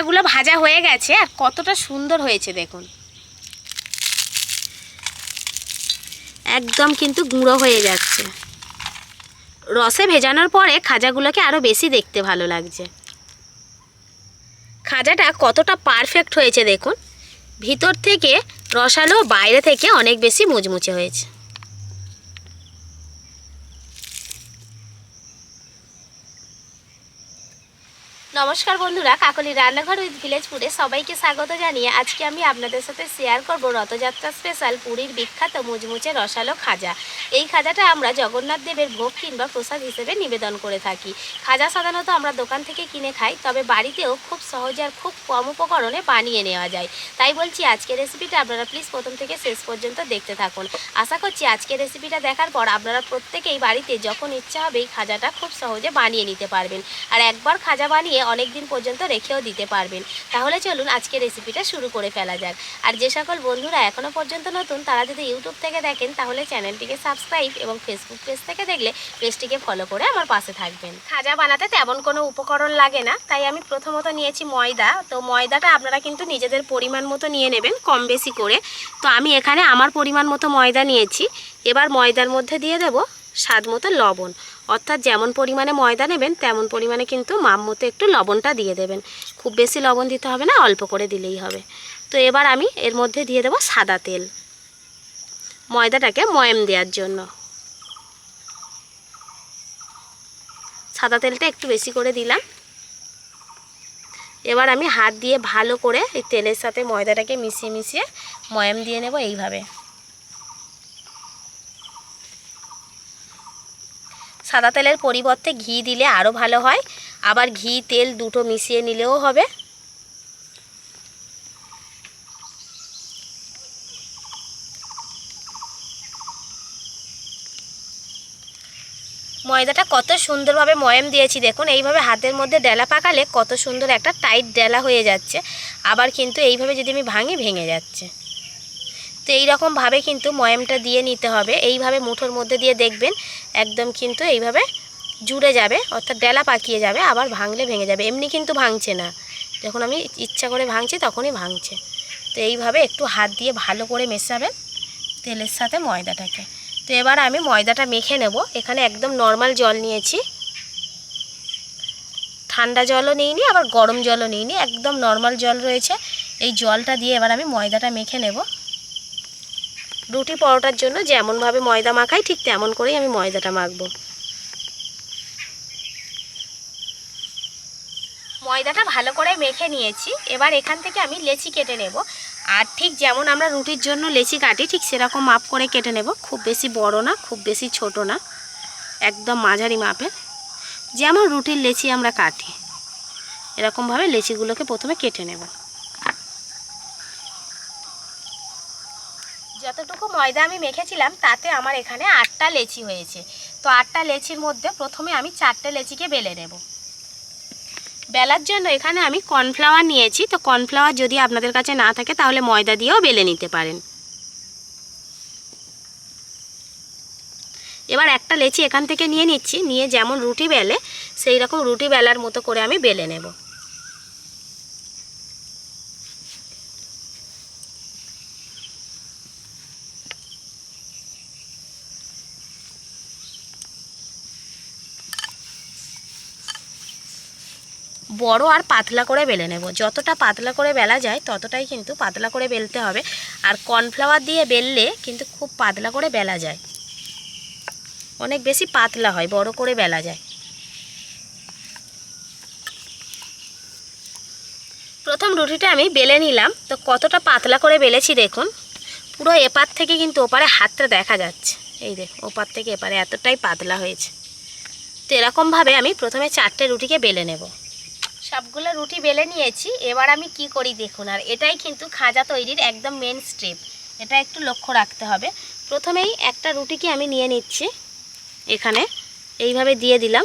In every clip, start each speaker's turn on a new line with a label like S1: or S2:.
S1: খাজাগুলো ভাজা হয়ে গেছে আর কতটা সুন্দর হয়েছে দেখুন। একদম কিন্তু গুঁড়ো হয়ে যাচ্ছে। রসে ভেজানোর পরে খাজাগুলোকে আরও বেশি দেখতে ভালো লাগছে। খাজাটা কতটা পারফেক্ট হয়েছে দেখুন। ভিতর থেকে রসালো, বাইরে থেকে অনেক বেশি মুচমুচে হয়েছে। নমস্কার বন্ধুরা, কাকলি রান্নাঘর উইথ ভিলেজপুরে সবাইকে স্বাগত জানিয়ে আজকে আমি আপনাদের সাথে শেয়ার করব রথযাত্রা স্পেশাল পুরীর বিখ্যাত মুচমুচে রসালো খাজা। এই খাজাটা আমরা জগন্নাথ দেবের ভোগ কিংবা প্রসাদ হিসেবে নিবেদন করে থাকি। খাজা সাধারণত আমরা দোকান থেকে কিনে খাই, তবে বাড়িতেও খুব সহজে আর খুব কম উপকরণে বানিয়ে নেওয়া যায়। তাই বলছি, আজকের রেসিপিটা আপনারা প্লিজ প্রথম থেকে শেষ পর্যন্ত দেখতে থাকুন। আশা করছি আজকের রেসিপিটা দেখার পর আপনারা প্রত্যেকেই বাড়িতে যখন ইচ্ছা হবে এই খাজাটা খুব সহজে বানিয়ে নিতে পারবেন। আর একবার খাজা বানিয়ে অনেক দিন পর্যন্ত রেখেও দিতে পারবেন। তাহলে চলুন আজকে রেসিপিটা শুরু করে ফেলা যাক। আর যে সকল বন্ধুরা এখনও পর্যন্ত নতুন, তারা যদি ইউটিউব থেকে দেখেন, তাহলে চ্যানেলটিকে সাবস্ক্রাইব এবং ফেসবুক পেজ থেকে দেখলে পেজটিকে ফলো করে আমার পাশে থাকবেন। খাজা বানাতে তেমন কোনো উপকরণ লাগে না, তাই আমি প্রথমত নিয়েছি ময়দা। তো ময়দাটা আপনারা কিন্তু নিজেদের পরিমাণ মতো নিয়ে নেবেন, কম বেশি করে। তো আমি এখানে আমার পরিমাণ মতো ময়দা নিয়েছি। এবার ময়দার মধ্যে দিয়ে দেব স্বাদ মতো লবণ। অর্থাৎ যেমন পরিমাণে ময়দা নেবেন, তেমন পরিমাণে কিন্তু মাপ মতো একটু লবণটা দিয়ে দেবেন। খুব বেশি লবণ দিতে হবে না, অল্প করে দিলেই হবে। তো এবার আমি এর মধ্যে দিয়ে দেব সাদা তেল। ময়দাটাকে ময়াম দেওয়ার জন্য। সাদা তেলটা একটু বেশি করে দিলাম। এবার আমি হাত দিয়ে ভালো করে এই তেলের সাথে ময়দাটাকে মিশিয়ে মিশিয়ে ময়াম দিয়ে নেব এইভাবে। সাদা তেলের পরিবর্তে ঘি দিলে আরও ভালো হয়। আবার ঘি, তেল দুটো মিশিয়ে নিলেও হবে। ময়দাটা কত সুন্দরভাবে ময়াম দিয়েছি, দেখুন। এইভাবে হাতের মধ্যে ডেলা পাকালে কত সুন্দর একটা টাইট ডেলা হয়ে যাচ্ছে। আবার কিন্তু এইভাবে যদি আমি ভাঙি, ভেঙে যাচ্ছে। তো এই রকমভাবে কিন্তু ময়ামটা দিয়ে নিতে হবে। এইভাবে মুঠোর মধ্যে দিয়ে দেখবেন একদম কিন্তু এইভাবে জুড়ে যাবে, অর্থাৎ ডেলা পাকিয়ে যাবে, আবার ভাঙলে ভেঙে যাবে। এমনি কিন্তু ভাঙছে না। যখন আমি ইচ্ছা করে ভাঙছি তখনই ভাঙছে। তো এইভাবে একটু হাত দিয়ে ভালো করে মেশাবেন তেলের সাথে ময়দাটাকে। তো এবার আমি ময়দাটা মেখে নেব। এখানে একদম নর্মাল জল নিয়েছি। ঠান্ডা জলও নিইনি, আবার গরম জলও নিইনি। একদম নর্মাল জল রয়েছে। এই জলটা দিয়ে এবার আমি ময়দাটা মেখে নেব। রুটি পরোটার জন্য যেমনভাবে ময়দা মাখাই, ঠিক তেমন করেই আমি ময়দাটা মাখবো। ময়দাটা ভালো করে মেখে নিয়েছি। এবার এখান থেকে আমি লেচি কেটে নেব। আর ঠিক যেমন আমরা রুটির জন্য লেচি কাটি, ঠিক সেরকম মাপ করে কেটে নেব। খুব বেশি বড় না, খুব বেশি ছোট না, একদম মাঝারি মাপের। যেমন রুটির লেচি আমরা কাটি, এরকমভাবে লেচিগুলোকে প্রথমে কেটে নেব। যতটুকু ময়দা আমি মেখেছিলাম, তাতে আমার এখানে আটটা লেচি হয়েছে। তো আটটা লেচির মধ্যে প্রথমে আমি চারটে লেচিকে বেলে নেব। বেলার জন্য এখানে আমি কর্নফ্লাওয়ার নিয়েছি। তো কর্নফ্লাওয়ার যদি আপনাদের কাছে না থাকে, তাহলে ময়দা দিয়েও বেলে নিতে পারেন। এবার একটা লেচি এখান থেকে নিয়ে নিচ্ছি। নিয়ে যেমন রুটি বেলে সেই রকম রুটি বেলার মতো করে আমি বেলে নেব। বড় আর পাতলা করে বেলে নেব। যতটা পাতলা করে বেলা যায়, ততটাই কিন্তু পাতলা করে বেলতে হবে। আর কর্নফ্লাওয়ার দিয়ে বেললে কিন্তু খুব পাতলা করে বেলা যায়। অনেক বেশি পাতলা হয়, বড় করে বেলা যায়। প্রথম রুটিটা আমি বেলে নিলাম। তো কতটা পাতলা করে বেলেছি দেখুন। পুরো এপার থেকে কিন্তু ওপারে হাতটা দেখা যাচ্ছে। এই দেখ ওপার থেকে এপারে এতটাই পাতলা হয়েছে। তো এরকমভাবে আমি প্রথমে চারটে রুটিকে বেলে নেব। সবগুলো রুটি বেলে নিয়েছি, এবার আমি কি করি দেখুন, আর এটাই কিন্তু খাজা তৈরির একদম মেন স্টেপ এটা একটু লক্ষ্য রাখতে হবে। প্রথমেই একটা রুটিকে আমি নিয়ে নিচ্ছি, এখানে এইভাবে দিয়ে দিলাম।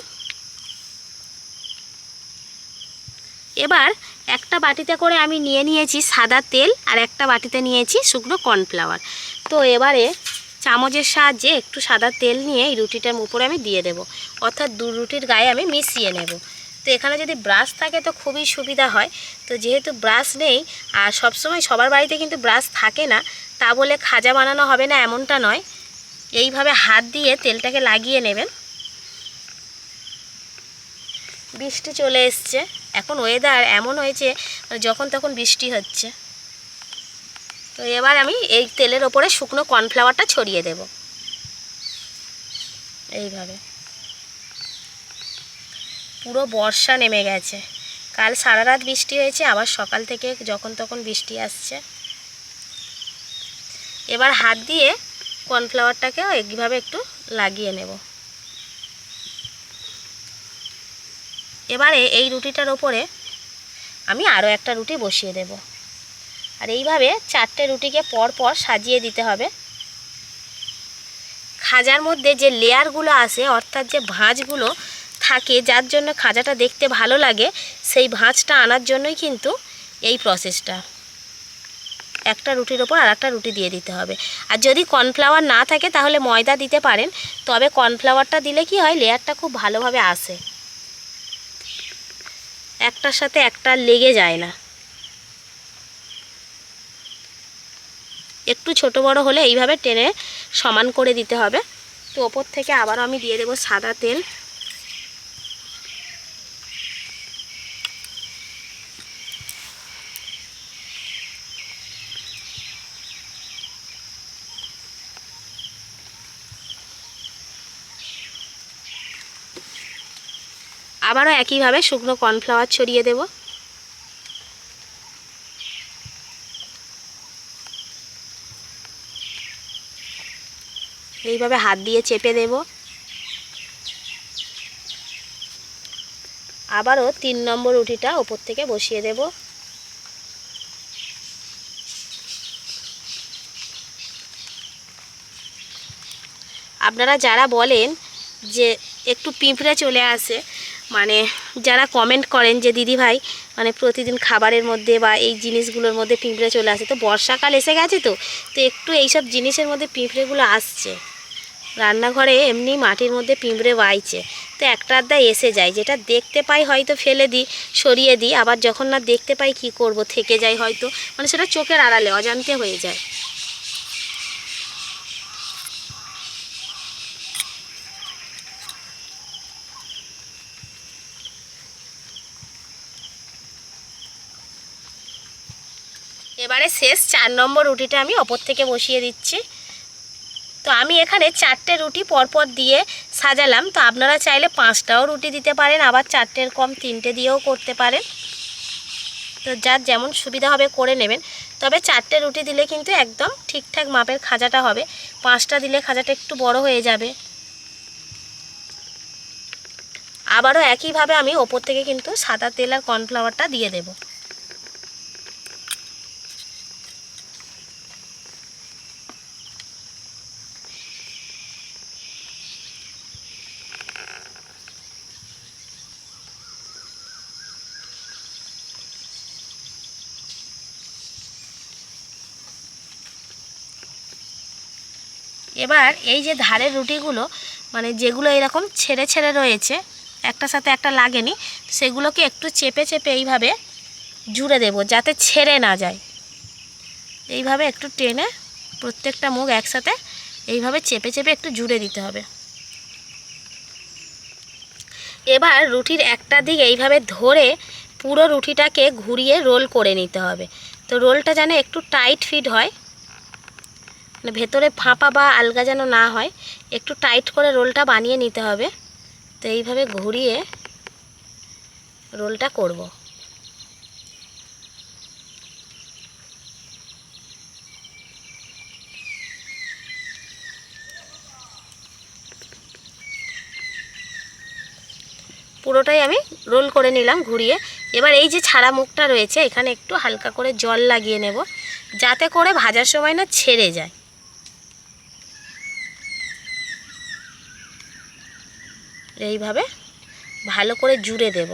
S1: এবার একটা বাটিতে করে আমি নিয়ে নিয়েছি সাদা তেল, আর একটা বাটিতে নিয়েছি শুকনো কর্নফ্লাওয়ার তো এবারে চামচের সাহায্যে একটু সাদা তেল নিয়ে এই রুটিটার উপরে আমি দিয়ে দেব, অর্থাৎ দু রুটির গায়ে আমি মিশিয়ে নেব। তো এখানে যদি ব্রাশ থাকে তো খুবই সুবিধা হয়। তো যেহেতু ব্রাশ নেই, আর সবসময় সবার বাড়িতে কিন্তু ব্রাশ থাকে না, তা বলে খাজা বানানো হবে না এমনটা নয়। এইভাবে হাত দিয়ে তেলটাকে লাগিয়ে নেবেন। বৃষ্টি চলে এসছে। এখন ওয়েদার এমন হয়েছে মানে যখন তখন বৃষ্টি হচ্ছে। তো এবার আমি এই তেলের ওপরে শুকনো কর্নফ্লাওয়ারটা ছড়িয়ে দেব। এইভাবে। পুরো বর্ষা নেমে গেছে। কাল সারা রাত বৃষ্টি হয়েছে, আবার সকাল থেকে যখন তখন বৃষ্টি আসছে। এবার হাত দিয়ে কর্নফ্লাওয়ারটাকেও এইভাবে একটু লাগিয়ে নেব। এবারে এই রুটিটার ওপরে আমি আরও একটা রুটি বসিয়ে দেব। আর এইভাবে চারটে রুটিকে পর পর সাজিয়ে দিতে হবে। খাজার মধ্যে যে লেয়ারগুলো আসে অর্থাৎ যে ভাঁজগুলো থাকে, যার জন্য খাজাটা দেখতে ভালো লাগে, সেই ভাঁজটা আনার জন্যই কিন্তু এই প্রসেসটা একটা রুটির ওপর আর একটা রুটি দিয়ে দিতে হবে। আর যদি কর্নফ্লাওয়ার না থাকে, তাহলে ময়দা দিতে পারেন। তবে কর্নফ্লাওয়ারটা দিলে কি হয়, লেয়ারটা খুব ভালোভাবে আসে। একটার সাথে একটা লেগে যায় না। একটু ছোট বড় হলে এইভাবে টেনে সমান করে দিতে হবে। তো ওপর থেকে আবারও আমি দিয়ে দেবো সাদা তেল। আবারও একইভাবে শুকনো কর্নফ্লাওয়ার ছড়িয়ে দেব। এইভাবে হাত দিয়ে চেপে দেব। আবারও তিন নম্বর রুটিটা ওপর থেকে বসিয়ে দেব। আপনারা যারা বলেন যে একটু পিঁপড়ে চলে আসে মানে যারা কমেন্ট করেন যে, দিদি ভাই মানে প্রতিদিন খাবারের মধ্যে বা এই জিনিসগুলোর মধ্যে পিঁপড়ে চলে আসে। তো বর্ষাকাল এসে গেছে তো তো একটু এইসব জিনিসের মধ্যে পিঁপড়েগুলো আসছে। রান্নাঘরে এমনি মাটির মধ্যে পিঁপড়ে বাইছে। তো একটা আধটা এসে যায়, যেটা দেখতে পাই হয়তো ফেলে দিই, সরিয়ে দিই, আবার যখন না দেখতে পাই কি করব, থেকে যায় হয়তো। মানে সেটা চোখের আড়ালে, অজান্তে হয়ে যায়। এবারে শেষ চার নম্বর রুটিটা আমি ওপর থেকে বসিয়ে দিচ্ছি। তো আমি এখানে চারটে রুটি পরপর দিয়ে সাজালাম। তো আপনারা চাইলে পাঁচটাও রুটি দিতে পারেন, আবার চারটের কম তিনটে দিয়েও করতে পারেন। তো যার যেমন সুবিধা হবে করে নেবেন। তবে চারটে রুটি দিলে কিন্তু একদম ঠিকঠাক মাপের খাজাটা হবে। পাঁচটা দিলে খাজাটা একটু বড় হয়ে যাবে। আবারও একইভাবে আমি ওপর থেকে কিন্তু সাদা তেল আর কর্নফ্লাওয়ারটা দিয়ে দেবো। এবার এই যে ধারের রুটিগুলো মানে যেগুলো এরকম ছেড়ে ছেড়ে রয়েছে একটা সাথে একটা লাগেনি, সেগুলোকে একটু চেপে চেপে এইভাবে জুড়ে দেব, যাতে ছেড়ে না যায়। এইভাবে একটু টেনে প্রত্যেকটা মুখ একসাথে এইভাবে চেপে চেপে একটু জুড়ে দিতে হবে। এবার রুটির একটা দিক এইভাবে ধরে পুরো রুটিটাকে ঘুরিয়ে রোল করে নিতে হবে। তো রোলটা যেন একটু টাইট ফিট হয় ভেতরে ফাঁপা বা আলগা যেন না হয়, একটু টাইট করে রোলটা বানিয়ে নিতে হবে। তো এইভাবে ঘুরিয়ে রোলটা করব। পুরোটাই আমি রোল করে নিলাম ঘুরিয়ে। এবার এই যে ছাড়া মুখটা রয়েছে, এখানে একটু হালকা করে জল লাগিয়ে নেব, যাতে করে ভাজার সময় না ছেড়ে যায়। এইভাবে ভালো করে জুড়ে দেব।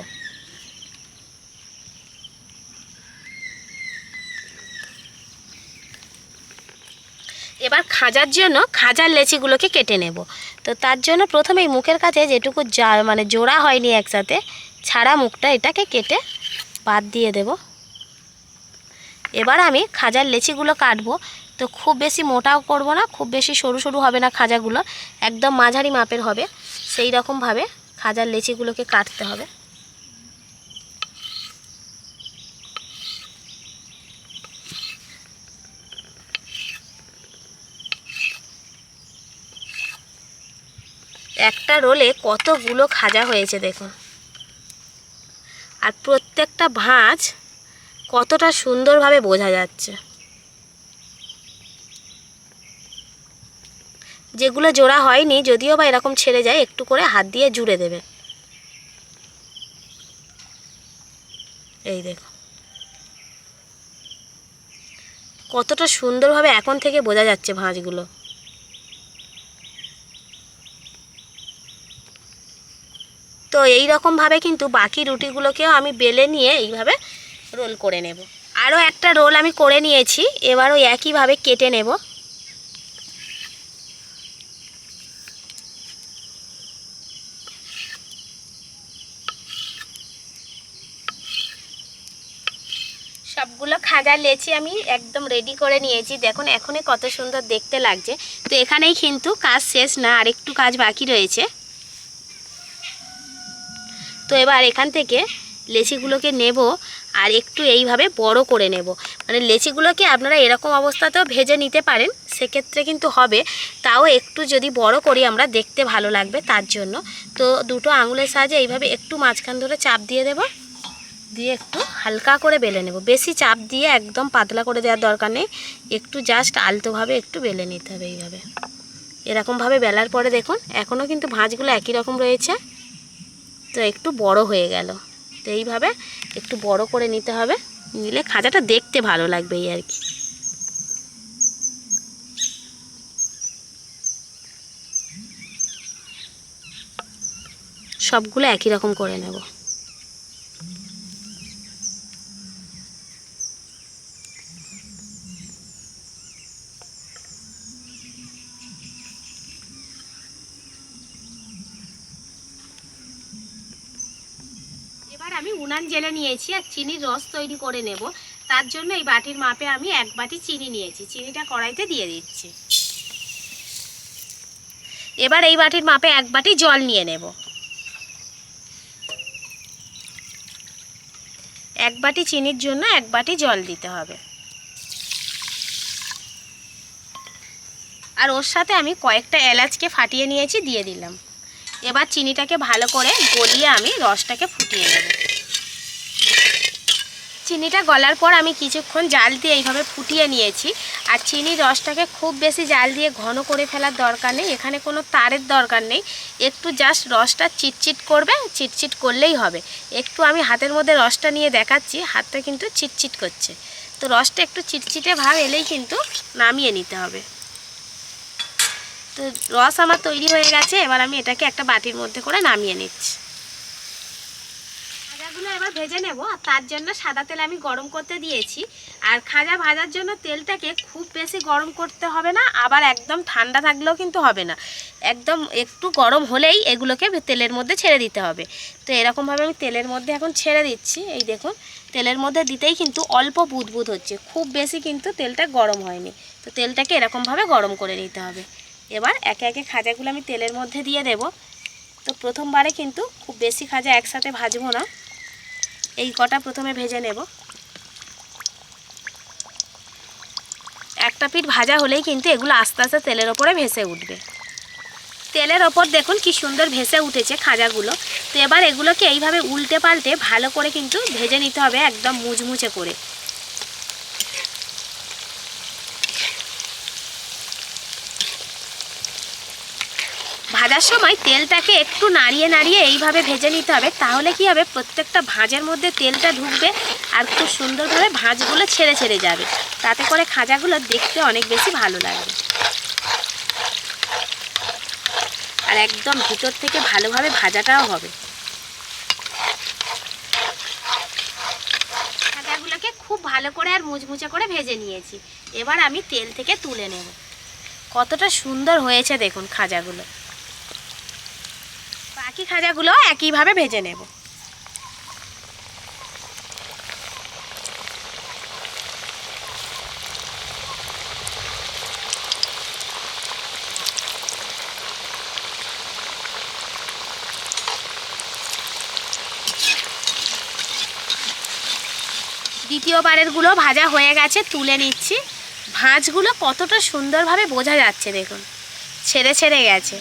S1: এবার খাজার জন্য খাজার লেচিগুলোকে কেটে নেব। তো তার জন্য প্রথমে এই মুখের কাছে যেটুকু যা মানে জোড়া হয়নি একসাথে, ছাড়া মুখটা এটাকে কেটে বাদ দিয়ে দেব। এবার আমি খাজার লেচিগুলো কাটবো। তো খুব বেশি মোটাও করব না, খুব বেশি সরু সরু হবে না খাজাগুলো, একদম মাঝারি মাপের হবে। সেই রকমভাবে খাজার লেচিগুলোকে কাটতে হবে। একটা রোলে কতগুলো খাজা হয়েছে দেখুন। আর প্রত্যেকটা ভাঁজ কতটা সুন্দরভাবে বোঝা যাচ্ছে। যেগুলো জোড়া হয়নি, যদিও বা এরকম ছেড়ে যায়, একটু করে হাত দিয়ে জুড়ে দেবে। এই দেখো। কতটা সুন্দরভাবে এখন থেকে বোঝা যাচ্ছে ভাঁজগুলো। তো এই রকমভাবে কিন্তু বাকি রুটিগুলোকেও আমি বেলে নিয়ে এইভাবে রোল করে নেব। আরও একটা রোল আমি করে নিয়েছি, এবারও একইভাবে কেটে নেব। সবগুলো লেচি আমি একদম রেডি করে নিয়েছি। দেখুন, এখনই কত সুন্দর দেখতে লাগছে। তো এখানেই কিন্তু কাজ শেষ না আরেকটু কাজ বাকি রয়েছে। তো এবার এখান থেকে লেচিগুলোকে নেব, আর একটু এইভাবে বড় করে নেব। মানে লেচিগুলোকে আপনারা এরকম অবস্থাতেও ভেজে নিতে পারেন, সেক্ষেত্রে কিন্তু হবে। তাও একটু যদি বড় করি আমরা, দেখতে ভালো লাগবে তার জন্য। তো দুটো আঙুলের সাহায্যে এইভাবে একটু মাঝখান ধরে চাপ দিয়ে দেব। দিয়ে একটু হালকা করে বেলে নেব। বেশি চাপ দিয়ে একদম পাতলা করে দেওয়ার দরকার নেই। একটু জাস্ট আলতোভাবে একটু বেলে নিতে হবে এইভাবে। এরকমভাবে বেলার পরে দেখুন, এখনও কিন্তু ভাঁজগুলো একই রকম রয়েছে। তো একটু বড় হয়ে গেল। তো এইভাবে একটু বড় করে নিতে হবে। নিলে খাজাটা দেখতে ভালো লাগবে এই আর কি। সবগুলো একই রকম করে নেব। এবার আমি উনান জেলে নিয়েছি আর চিনির রস তৈরি করে নেব। তার জন্য এই বাটির মাপে আমি এক বাটি চিনি নিয়েছি। চিনিটা কড়াইতে দিয়ে দিচ্ছি। এবার এই বাটির মাপে এক বাটি জল নিয়ে নেব। এক বাটি চিনির জন্য এক বাটি জল দিতে হবে। আর ওর সাথে আমি কয়েকটা এলাচকে ফাটিয়ে নিয়েছি, দিয়ে দিলাম। এবার চিনিটাকে ভালো করে গলিয়ে আমি রসটাকে ফুটিয়ে নেব। চিনিটা গলার পর আমি কিছুক্ষণ জাল দিয়ে এইভাবে ফুটিয়ে নিয়েছি। আর চিনির রসটাকে খুব বেশি জাল দিয়ে ঘন করে ফেলার দরকার নেই। এখানে কোনো তারের দরকার নেই। একটু জাস্ট রসটা চিটচিট করবে, চিটচিট করলেই হবে। একটু আমি হাতের মধ্যে রসটা নিয়ে দেখাচ্ছি, হাতটা কিন্তু চিটচিট করছে। তো রসটা একটু চিটচিটে ভাব এলেই কিন্তু নামিয়ে নিতে হবে। তো রস আমার তৈরি হয়ে গেছে, এবার আমি এটাকে একটা বাটির মধ্যে করে নামিয়ে নিচ্ছি। খাজাগুলো এবার ভেজে নেব, আর তার জন্য সাদা তেল আমি গরম করতে দিয়েছি। আর খাজা ভাজার জন্য তেলটাকে খুব বেশি গরম করতে হবে না, আবার একদম ঠান্ডা থাকলেও কিন্তু হবে না। একদম একটু গরম হলেই এগুলোকে তেলের মধ্যে ছেড়ে দিতে হবে। তো এরকমভাবে আমি তেলের মধ্যে এখন ছেড়ে দিচ্ছি, এই দেখুন। তেলের মধ্যে দিতেই কিন্তু অল্প বুদবুদ হচ্ছে, খুব বেশি কিন্তু তেলটা গরম হয়নি। তো তেলটাকে এরকমভাবে গরম করে নিতে হবে। এবার একে একে খাজাগুলো আমি তেলের মধ্যে দিয়ে দেব। তো প্রথমবারে কিন্তু খুব বেশি খাজা একসাথে ভাজবো না। এই কটা প্রথমে ভেজে নেব। একটা পিঠ ভাজা হলেই কিন্তু এগুলো আস্তে আস্তে তেলের ওপরে ভেসে উঠবে। তেলের ওপর দেখুন কি সুন্দর ভেসে উঠেছে খাজাগুলো। তো এবার এগুলোকে এইভাবে উল্টে পাল্টে ভালো করে কিন্তু ভেজে নিতে হবে একদম মুচমুচে করে। ভাজার সময় তেলটাকে একটু নাড়িয়ে নাড়িয়ে এইভাবে ভেজে নিতে হবে। তাহলে কি হবে? প্রত্যেকটা ভাঁজের মধ্যে তেলটা ঢুকবে আর খুব সুন্দরভাবে ভাঁজগুলো ছেড়ে ছেড়ে যাবে। তাতে করে খাজাগুলো দেখতে অনেক বেশি ভালো লাগবে। আর একদম ভিতর থেকে ভালোভাবে ভাজাটাও হবে। খাজাগুলোকে খুব ভালো করে আর মুচমুচে করে ভেজে নিয়েছি। এবার আমি তেল থেকে তুলে নেব। কতটা সুন্দর হয়েছে দেখুন খাজাগুলো। বাকি খাজাগুলো একইভাবে ভেজে নেব। দ্বিতীয়বারেরগুলো ভাজা হয়ে গেছে, তুলে নিচ্ছি। ভাঁজগুলো কতটা সুন্দরভাবে বোঝা যাচ্ছে দেখুন। ছেড়ে ছেড়ে গেছে।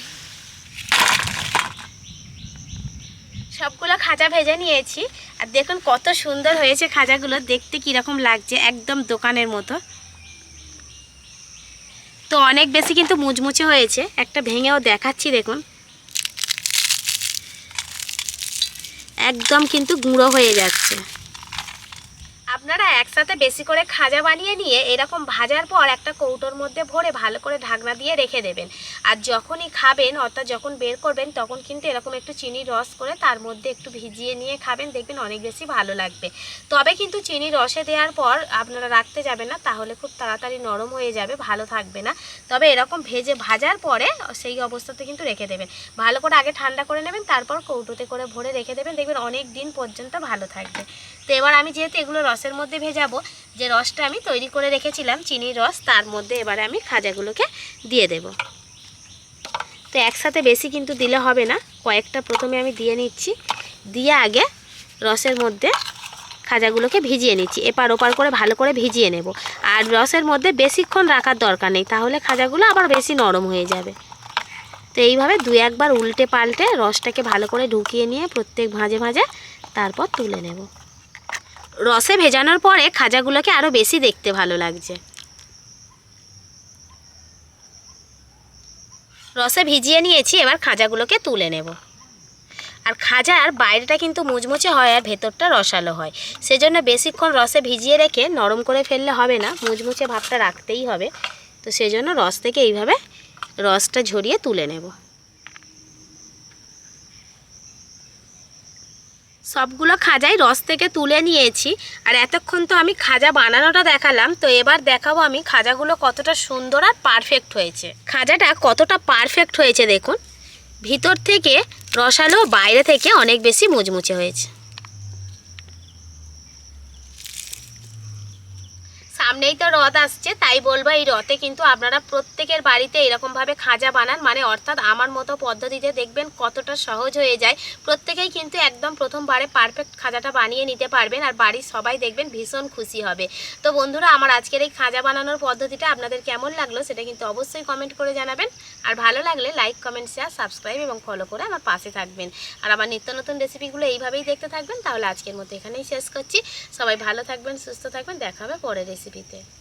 S1: সবগুলো খাজা ভেজে নিয়েছি। আর দেখুন কত সুন্দর হয়েছে খাজাগুলো, দেখতে কীরকম লাগছে একদম দোকানের মতো। তো অনেক বেশি কিন্তু মুচমুচে হয়েছে, একটা ভেঙেও দেখাচ্ছি দেখুন। একদম কিন্তু গুঁড়ো হয়ে যাচ্ছে। আপনারা একসাথে বেশি করে খাজা বানিয়ে নিয়ে এরকম ভাজার পর একটা কৌটোর মধ্যে ভরে ভালো করে ঢাকনা দিয়ে রেখে দেবেন। আর যখনই খাবেন, অর্থাৎ যখন বের করবেন, তখন কিন্তু এরকম একটু চিনির রস করে তার মধ্যে একটু ভিজিয়ে নিয়ে খাবেন, দেখবেন অনেক বেশি ভালো লাগবে। তবে কিন্তু চিনি রসে দেওয়ার পর আপনারা রাখতে যাবেন না, তাহলে খুব তাড়াতাড়ি নরম হয়ে যাবে, ভালো থাকবে না। তবে এরকম ভেজে ভাজার পরে সেই অবস্থাতে কিন্তু রেখে দেবেন। ভালো করে আগে ঠান্ডা করে নেবেন, তারপর কৌটোতে করে ভরে রেখে দেবেন, দেখবেন অনেক দিন পর্যন্ত ভালো থাকবে। তো এবার আমি যেহেতু এগুলো রসের মধ্যে ভেজাবো। যে রসটা আমি তৈরি করে রেখেছিলাম, চিনির রস, তার মধ্যে এবারে আমি খাজাগুলোকে দিয়ে দেব। তো একসাথে বেশি কিন্তু দিলে হবে না। কয়েকটা প্রথমে আমি দিয়ে নিচ্ছি। দিয়ে আগে রসের মধ্যে খাজাগুলোকে ভিজিয়ে নিচ্ছি। এপার ওপার করে ভালো করে ভিজিয়ে নেব। আর রসের মধ্যে বেশিক্ষণ রাখার দরকার নেই, তাহলে খাজাগুলো আবার বেশি নরম হয়ে যাবে। তো এইভাবে দু একবার উল্টে পাল্টে রসটাকে ভালো করে ঢুকিয়ে নিয়ে প্রত্যেক ভাঁজে ভাঁজে তারপর তুলে নেব। রসে ভেজানোর পরে খাজাগুলোকে আরও বেশি দেখতে ভালো লাগছে। রসে ভিজিয়ে নিয়েছি, এবার খাজাগুলোকে তুলে নেব। আর খাজার বাইরেটা কিন্তু মুচমুচে হয় আর ভেতরটা রসালো হয়। সেজন্য বেশিক্ষণ রসে ভিজিয়ে রেখে নরম করে ফেললে হবে না, মুচমুচে ভাবটা রাখতেই হবে। তো সেজন্য রস থেকে এইভাবে রসটা ঝরিয়ে তুলে নেব। সবগুলো খাজাই রস থেকে তুলে নিয়েছি। আর এতক্ষণ তো আমি খাজা বানানোটা দেখালাম, তো এবার দেখাবো আমি খাজাগুলো কতটা সুন্দর আর পারফেক্ট হয়েছে। খাজাটা কতটা পারফেক্ট হয়েছে দেখুন। ভিতর থেকে রসালো বাইরে থেকে অনেক বেশি মুচমুচে হয়েছে। সামনেই তো রথ আসছে, তাই বলব এই রথে কিন্তু আপনারা প্রত্যেকের বাড়িতে এরকমভাবে খাজা বানান। মানে অর্থাৎ আমার মতো পদ্ধতিতে দেখবেন কতটা সহজ হয়ে যায়। প্রত্যেকেই কিন্তু একদম প্রথমবারে পারফেক্ট খাজাটা বানিয়ে নিতে পারবেন আর বাড়ির সবাই দেখবেন ভীষণ খুশি হবে। তো বন্ধুরা, আমার আজকের এই খাজা বানানোর পদ্ধতিটা আপনাদের কেমন লাগল সেটা কিন্তু অবশ্যই কমেন্ট করে জানাবেন। আর ভালো লাগলে লাইক কমেন্ট শেয়ার সাবস্ক্রাইব এবং ফলো করে আমার পাশে থাকবেন। আর আমার নিত্য নতুন রেসিপিগুলো এইভাবেই দেখতে থাকবেন, তাহলে আজকের মতো এখানেই শেষ করছি। সবাই ভালো থাকবেন, সুস্থ থাকবেন, দেখা হবে পরের けて。